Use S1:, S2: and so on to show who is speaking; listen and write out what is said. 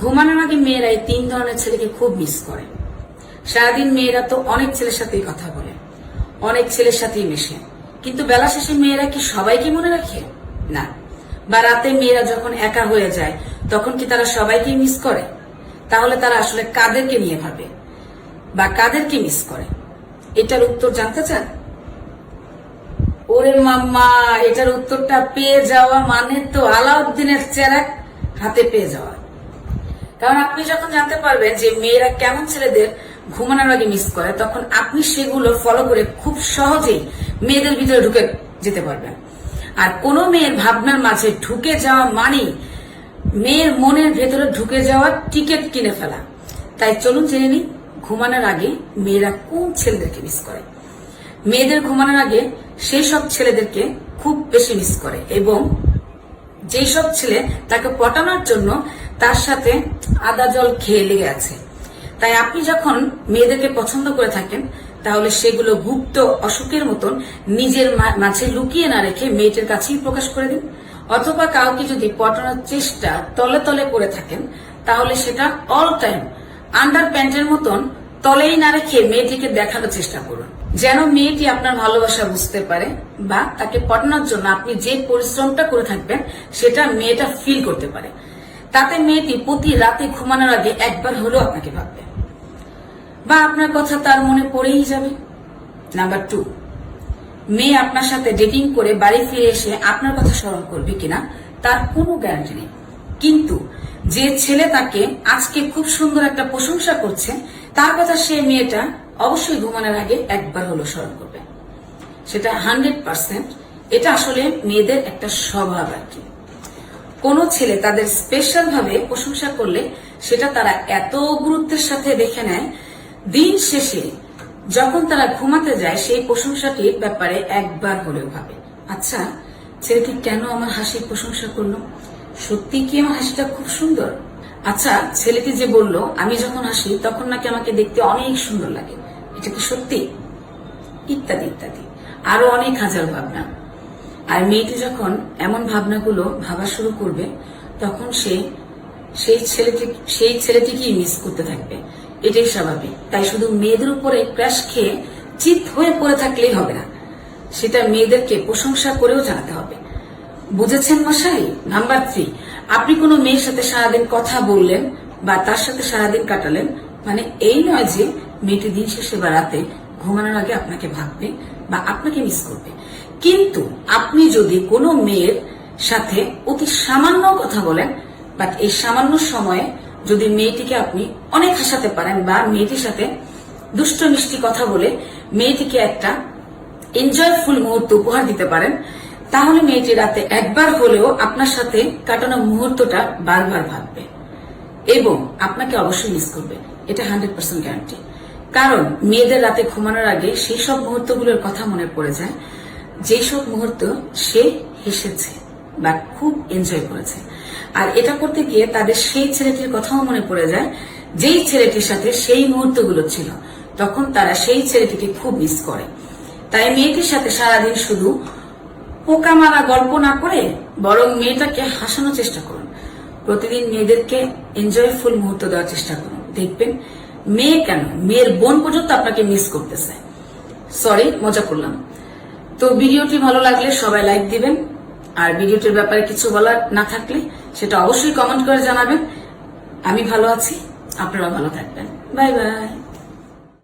S1: ঘুমানোর আগে মেয়েরা এই তিন ধরনের ছেলেকে খুব মিস করে। সারাদিন মেয়েরা তো অনেক ছেলের সাথেই কথা বলে, অনেক ছেলের সাথেই মেশে। কিন্তু বেলা শেষে মেয়েরা কি সবাইকে মনে রাখে? না। বা রাতে মেয়েরা যখন একা হয়ে যায়, তখন কি তারা সবাইকে মিস করে? তাহলে তারা আসলে কাদেরকে নিয়ে ভাবে? বা কাদেরকে মিস করে? এটার উত্তর জানতে চান? ওরে মাম্মা, এটার উত্তরটা পেয়ে যাওয়া মানে তো আলাউদ্দিনের চেরাক হাতে পেয়ে যাওয়া। কারণ আপনি যখন জানতে পারবেন যে মেয়েরা কেমন ছেলেদের ঘুমানোর আগে মিস করে, তখন আপনি সেগুলো ফলো করে খুব সহজেই মেয়েদের ভিতরে ঢুকে যেতে পারবেন। আর কোন মেয়ের ভাবনার মাঝে ঢুকে যাওয়া মানেই মেয়ের মনের ভেতরে ঢুকে যাওয়ার টিকিট কিনে ফেলা। তাই চলুন জেনে নিই, ঘুমানোর আগে মেয়েরা কোন ছেলেদেরকে মিস করে? মেয়েদের ঘুমানোর আগে সেই সব ছেলেদেরকে খুব বেশি মিস করে এবং যেই সব ছেলে তাকে পটানোর জন্য তার সাথে আদা জল খেয়ে লেগে আছে। তাই আপনি যখন মেয়েদেরকে পছন্দ করে থাকেন, তাহলে সেগুলো গুপ্ত অসুখের মতন নিজের মাঝে লুকিয়ে না রেখে মেয়েটির কাছেই প্রকাশ করে দিন। অথবা কাউকে যদি পটানোর চেষ্টা তলে তলে করে থাকেন, তাহলে সেটা অল টাইম আন্ডার প্যান্টের মতন তলেই না রেখে মেয়েটিকে দেখানোর চেষ্টা করুন। যেন মেয়েটি আপনার ভালোবাসা বুঝতে পারে বা তাকে পটানোর জন্য আপনি যে পরিশ্রমটা করে থাকবেন, সেটা মেয়েটা ফিল করতে পারে। তাতে মেয়েটি প্রতি রাতে ঘুমানোর আগে একবার হলেও আপনাকে ভাববে। বা আপনার কথা তার মনে পড়েই যাবে। নাম্বার টু মেয়ে আপনার সাথে ডেটিং করে বাড়ি ফিরে এসে আপনার কথা স্মরণ করবে কিনা, তার কোনো গ্যারান্টি নেই। কিন্তু যে ছেলে তাকে আজকে খুব সুন্দর একটা প্রশংসা করছে, তার কথা সে মেয়েটা অবশ্যই ঘুমানোর আগে একবার হলো স্মরণ করবে। সেটা হান্ড্রেড পার্সেন্ট এটা আসলে মেয়েদের একটা স্বভাব আর কি। কোন ছেলে তাদের স্পেশাল ভাবে প্রশংসা করলে সেটা তারা এত গুরুত্বের সাথে দেখে নেয়। দিন শেষে যখন তারা ঘুমাতে যায়, সেই প্রশংসাটির ব্যাপারে একবার হলেও ভাবে আচ্ছা ছেলেটি কেন আমার হাসির প্রশংসা করল? সত্যি কি আমার হাসিটা খুব সুন্দর? আচ্ছা ছেলেটি যে বলল, আমি যখন হাসি, তখন নাকি আমাকে দেখতে অনেক সুন্দর লাগে। এটা কি সত্যি ইত্যাদি ইত্যাদি। আরও অনেক হাজার ভাবনা। আর মেয়েটি যখন এমন ভাবনাগুলো ভাবা শুরু করবে, তখন সে সেই ছেলেটি সেই ছেলেটিকেই মিস করতে থাকবে। এটাই স্বাভাবিক। তাই শুধু মেয়েদের উপরে ক্র্যাশ খেয়ে চিত হয়ে পড়ে থাকলেই হবে না। সেটা মেয়েদেরকে প্রশংসা করেও জানাতে হবে। বুঝেছেন মশাই? নাম্বার থ্রি আপনি কোনো মেয়ের সাথে সারাদিন কথা বললেন বা তার সাথে সারাদিন কাটালেন? মানে এই নয় যে মেয়েটি দিন শেষে বা রাতে ঘুমানোর আগে আপনাকে ভাববে বা আপনাকে মিস করবে। কিন্তু আপনি যদি কোনো মেয়ের সাথে অতি সামান্য কথা বলেন বাট এই সামান্য সময়ে যদি মেয়েটিকে আপনি অনেক হাসাতে পারেন বা মেয়েটির সাথে দুষ্ট মিষ্টি কথা বলে মেয়েটিকে একটা এনজয়ফুল মুহূর্ত উপহার দিতে পারেন, তাহলে মেয়েটি রাতে একবার হলেও আপনার সাথে কাটানো মুহূর্তটা বারবার ভাববে এবং আপনাকে অবশ্যই মিস করবে। এটা হান্ড্রেড পার্সেন্ট গ্যারান্টি কারণ মেয়েদের রাতে ঘুমানোর আগে সেই সব মুহূর্তগুলোর কথা মনে পড়ে যায়। যেই সব মুহূর্ত সে হেসেছে বা খুব এনজয় করেছে। আর এটা করতে গিয়ে তাদের সেই ছেলেটির কথাও মনে পড়ে যায়, যেই ছেলেটির সাথে সেই মুহূর্তগুলো ছিল, তখন তারা সেই ছেলেটিকে খুব মিস করে। তাই মেয়েটির সাথে সারাদিন শুধু পোকা মারা গল্প না করে বরং মেয়েটাকে হাসানোর চেষ্টা করুন। প্রতিদিন মেয়েদেরকে এনজয়ফুল মুহূর্ত দেওয়ার চেষ্টা করুন। দেখবেন মেয়ে কেন? মেয়ের বোন পর্যন্ত আপনাকে মিস করতেছে। সরি মজা করলাম। তো ভিডিওটি ভালো লাগলে সবাই লাইক দিবেন। আর ভিডিওটির ব্যাপারে কিছু বলার না থাকলে সেটা অবশ্যই কমেন্ট করে জানাবেন। আমি ভালো আছি, আপনারা ভালো থাকবেন। Bye bye